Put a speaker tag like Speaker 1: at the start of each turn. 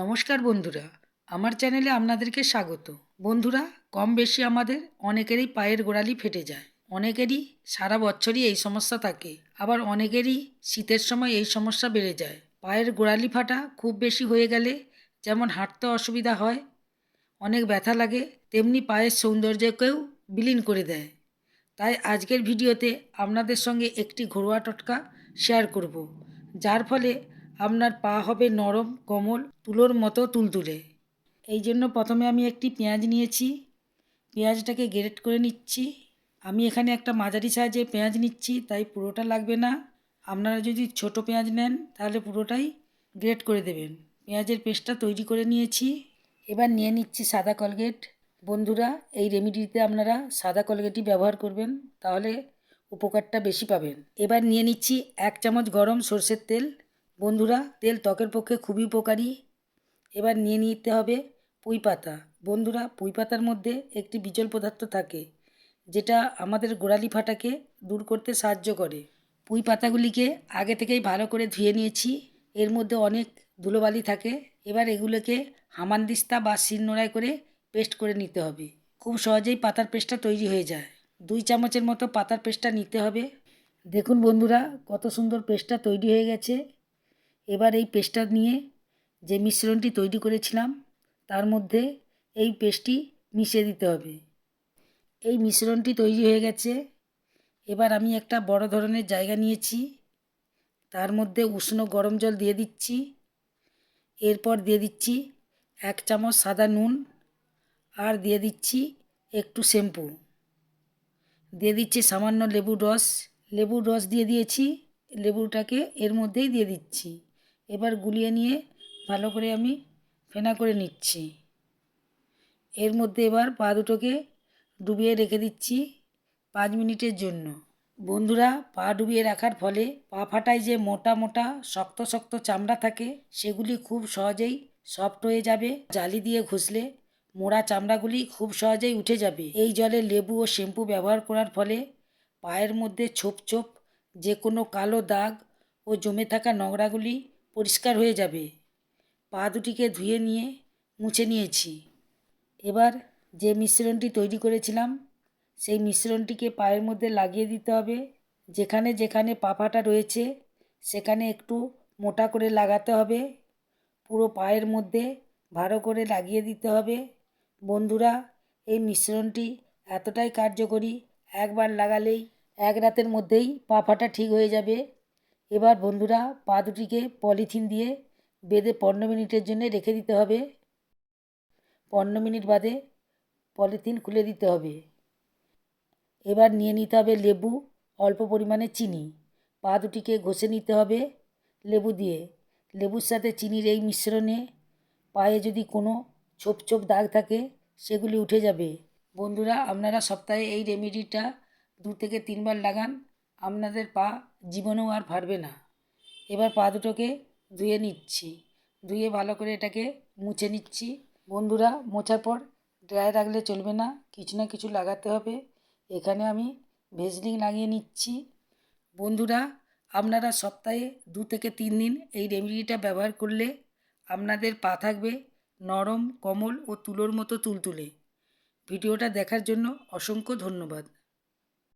Speaker 1: নমস্কার বন্ধুরা, আমার চ্যানেলে আপনাদেরকে স্বাগত। বন্ধুরা, কম বেশি আমাদের অনেকেরই পায়ের গোড়ালি ফেটে যায়, অনেকেরই সারা বছরই এই সমস্যা থাকে, আবার অনেকেরই শীতের সময় এই সমস্যা বেড়ে যায়। পায়ের গোড়ালি ফাটা খুব বেশি হয়ে গেলে যেমন হাঁটতে অসুবিধা হয়, অনেক ব্যথা লাগে, তেমনি পায়ের সৌন্দর্যকেও বিলীন করে দেয়। তাই আজকের ভিডিওতে আপনাদের সঙ্গে একটি ঘরোয়া টটকা শেয়ার করব, যার ফলে আপনার পা হবে নরম, কোমল, তুলোর মতো তুলতুলে। এই জন্য প্রথমে আমি একটি পেঁয়াজ নিয়েছি। পেঁয়াজটাকে গ্রেট করে নিচ্ছি। আমি এখানে একটা মাঝারি সাইজের পেঁয়াজ নিচ্ছি, তাই পুরোটা লাগবে না। আপনারা যদি ছোট পেঁয়াজ নেন, তাহলে পুরোটাই গ্রেট করে দেবেন। পেঁয়াজের পেস্টটা তৈরি করে নিয়েছি। এবার নিয়ে নিচ্ছি সাদা কলগেট। বন্ধুরা, এই রেমিডিতে আপনারা সাদা কলগেটই ব্যবহার করবেন, তাহলে উপকারটা বেশি পাবেন। এবার নিয়ে নিচ্ছি এক চামচ গরম সর্ষের তেল। বন্ধুরা, তেল ত্বকের পক্ষে খুবই উপকারী। এবার নিয়ে নিতে হবে পুঁই পাতা। বন্ধুরা, পুঁই পাতার মধ্যে একটি বিজল পদার্থ থাকে, যেটা আমাদের গোড়ালি ফাটাকে দূর করতে সাহায্য করে। পুঁই পাতাগুলিকে আগে থেকেই ভালো করে ধুয়ে নিয়েছি। এর মধ্যে অনেক ধুলোবালি থাকে। এবার এগুলোকে হামানদিস্তা বা শিলনোড়ায় করে পেস্ট করে নিতে হবে। খুব সহজেই পাতার পেস্টটা তৈরি হয়ে যায়। দুই চামচের মতো পাতার পেস্টটা নিতে হবে। দেখুন বন্ধুরা, কত সুন্দর পেস্টটা তৈরি হয়ে গেছে। এবার এই পেস্টটা নিয়ে যে মিশ্রণটি তৈরি করেছিলাম, তার মধ্যে এই পেস্টটি মিশিয়ে দিতে হবে। এই মিশ্রণটি তৈরি হয়ে গেছে। এবার আমি একটা বড় ধরনের জায়গা নিয়েছি। তার মধ্যে উষ্ণ গরম জল দিয়ে দিচ্ছি। এরপর দিয়ে দিচ্ছি এক চামচ সাদা নুন আর দিয়ে দিচ্ছি একটু শ্যাম্পু। দিয়ে দিচ্ছি সামান্য লেবুর রস। লেবুর রস দিয়ে দিয়েছি। লেবুটাকে এর মধ্যেই দিয়ে দিচ্ছি। এবার গুলিয়ে নিয়ে ভালো করে আমি ফেনা করে নিচ্ছি। এর মধ্যে এবার পা দুটোকে ডুবিয়ে রেখে দিচ্ছি পাঁচ মিনিটের জন্য। বন্ধুরা, পা ডুবিয়ে রাখার ফলে পা ফাটায় যে মোটা মোটা, শক্ত শক্ত চামড়া থাকে, সেগুলি খুব সহজেই সফট হয়ে যাবে। জালি দিয়ে ঘষলে মোড়া চামড়াগুলি খুব সহজেই উঠে যাবে। এই জলে লেবু ও শ্যাম্পু ব্যবহার করার ফলে পায়ের মধ্যে ছোপ ছোপ যে কোনো কালো দাগ ও জমে থাকা নোংরাগুলি পরিষ্কার হয়ে যাবে। পা দুটিকে ধুয়ে নিয়ে মুছে নিয়েছি। এবার যে মিশ্রণটি তৈরি করেছিলাম, সেই মিশ্রণটিকে পায়ের মধ্যে লাগিয়ে দিতে হবে। যেখানে যেখানে পাফাটা রয়েছে, সেখানে একটু মোটা করে লাগাতে হবে। পুরো পায়ের মধ্যে ভালো করে লাগিয়ে দিতে হবে। বন্ধুরা, এই মিশ্রণটি এতটাই কার্যকরী, একবার লাগালেই এক রাতের মধ্যেই পা ফাটা ঠিক হয়ে যাবে। এবার বন্ধুরা পা দুটিকে পলিথিন দিয়ে বেঁধে পনেরো মিনিটের জন্য রেখে দিতে হবে। পনেরো মিনিট বাদে পলিথিন খুলে দিতে হবে। এবার নিয়ে নিতে হবে লেবু, অল্প পরিমাণে চিনি। পা দুটিকে ঘষে নিতে হবে লেবু দিয়ে। লেবুর সাথে চিনির এই মিশ্রণে পায়ে যদি কোনো ছোপ ছোপ দাগ থাকে, সেগুলি উঠে যাবে। বন্ধুরা, আপনারা সপ্তাহে এই রেমেডিটা দু থেকে তিনবার লাগান। আপনাদের পা জীবনেও আর ফাটবে না। এবার পা দুটোকে ধুয়ে নিচ্ছি। ধুয়ে ভালো করে এটাকে মুছে নিচ্ছি। বন্ধুরা, মোছার পর ড্রাই রাখলে চলবে না। কিছু না কিছু লাগাতে হবে। এখানে আমি ভেজলিং লাগিয়ে নিচ্ছি। বন্ধুরা, আপনারা সপ্তাহে দু থেকে তিন দিন এই রেমেডিটা ব্যবহার করলে আপনাদের পা থাকবে নরম, কমল ও তুলোর মতো তুলতুলে। ভিডিওটা দেখার জন্য অসংখ্য ধন্যবাদ।